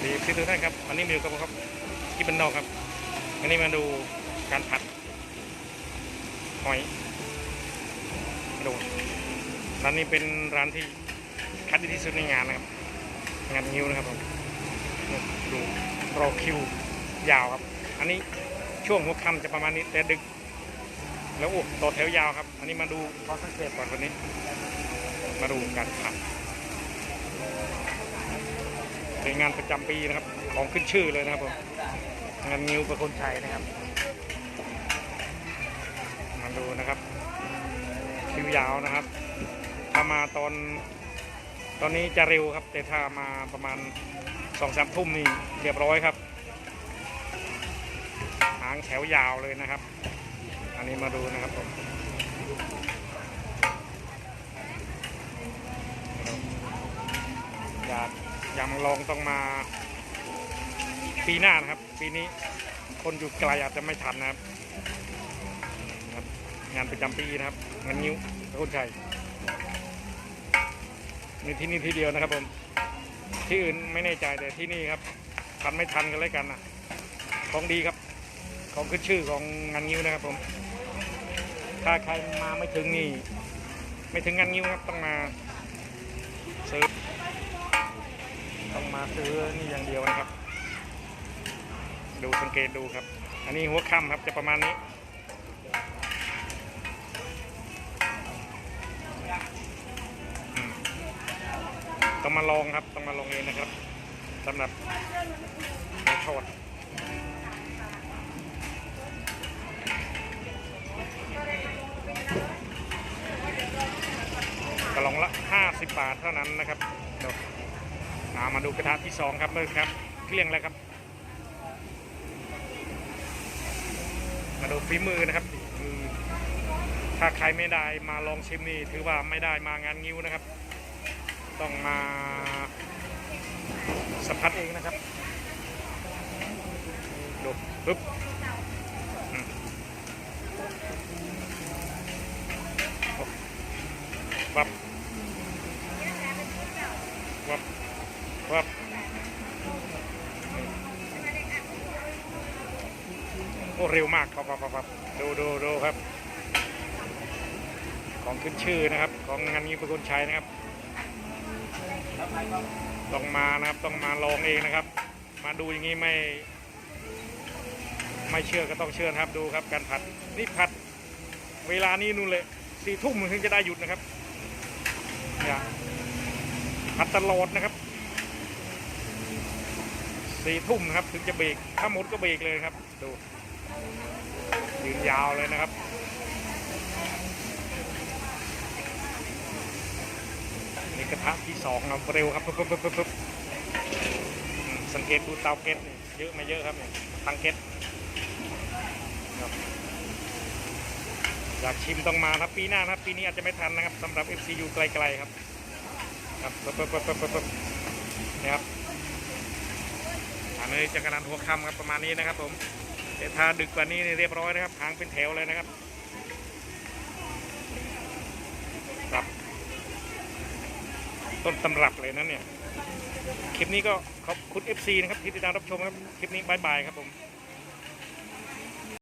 วัสดีทุกท่านครับวันนี้มาอยู่กับผมครับที่บ้านนอกครับวันนี้มาดูการผัดหอยดูร้านนี้เป็นร้านที่คัดดีที่สุดในงานนะครับ งานงิ้วนะครับผมดูรอคิวยาวครับ อันนี้ช่วงหัวค่ำจะประมาณนี้แต่ดึก แล้วโอ้ต่อแถวยาวครับ อันนี้มาดูขอสังเกตก่อนวันนี้ มาดูการผัด เป็นงานประจำปีนะครับ ของขึ้นชื่อเลยนะครับผมงานงิ้วประคนชัยนะครับ มาดูนะครับ คิวยาวนะครับถ้ามาตอนตอนนี้จะเร็วครับ แต่ถ้ามาประมาณสองสามทุ่มนี่เรียบร้อยครับ หางแถวยาวเลยนะครับ อันนี้มาดูนะครับผมอยาก ยากมาลองต้องมา ปีหน้านะครับ ปีนี้คนอยู่ไกลอาจจะไม่ทันนะครับ งานประจำปีนะครับงานนิ้วคุณชัยมีที่นี่ที่เดียวนะครับผมที่อื่นไม่แน่ใจแต่ที่นี่ครับทันไม่ทันกันเลยกันนะของดีครับ ของขึ้นชื่อของงานงิ้วนะครับผม ถ้าใครมาไม่ถึงนี่ ไม่ถึงงานงิ้วครับต้องมาซื้อ ต้องมาซื้อนี่อย่างเดียวนะครับ ดูสังเกตดูครับ อันนี้หัวค่ำครับจะประมาณนี้ต้องมาลองครับต้องมาลองเองนะครับสำหรับหมูทอดกระลองละ 50 บาทเท่านั้นนะครับเดี๋ยวามาดูกระทะที่สองครับเมื่อครับเกลี้ยงแล้วครับ มาดูฝีมือนะครับอืมถ้าใครไม่ได้มาลองชิมนี่ถือว่าไม่ได้มางานงิ้วนะครับ ต้องมาสัมผัสเองนะครับดูปึ๊บอืมโอ้วับวับ วับโอ้เร็วมากครับครับครับครับดูดูดูครับ ของขึ้นชื่อนะครับ ของงานนี้ประคุณชัยนะครับ ต้องมานะครับต้องมาลองเองนะครับ มาดูอย่างนี้ไม่ ไม่เชื่อก็ต้องเชื่อครับดูครับ การผัดนี่ผัด เวลานี้นู่นเลยสี่ทุ่มถึงจะได้หยุดนะครับผัดตลอดนะครับ สี่ทุ่มนะครับ ถึงจะเบรกถ้าหมดก็เบรกเลยครับ ดู ยืนยาวเลยนะครับ นี่กระทะที่สองนะเร็วครับปึ๊บปึ๊บปึ๊บปึ๊บสังเกตดูเตาเก็ตเยอะไม่เยอะครับเนี่ยตังเก็ตอยากชิมต้องมาครับปีหน้านะครับปีนี้อาจจะไม่ทันนะครับสำหรับ FCU ไกลๆครับ ครับปึ๊บปึ๊บปึ๊บปึ๊บนี่ครับ อันนี้จะกระดานหัวค่ำครับประมาณนี้นะครับ ผมแต่ถ้าดึกกว่านี้เรียบร้อยนะครับหางเป็นแถวเลยนะครับครับต้นตำรับเลยนะเนี่ย คลิปนี้ก็ขอบคุณ FC นะครับที่ติดตามรับชมครับ คลิปนี้บายบายครับผม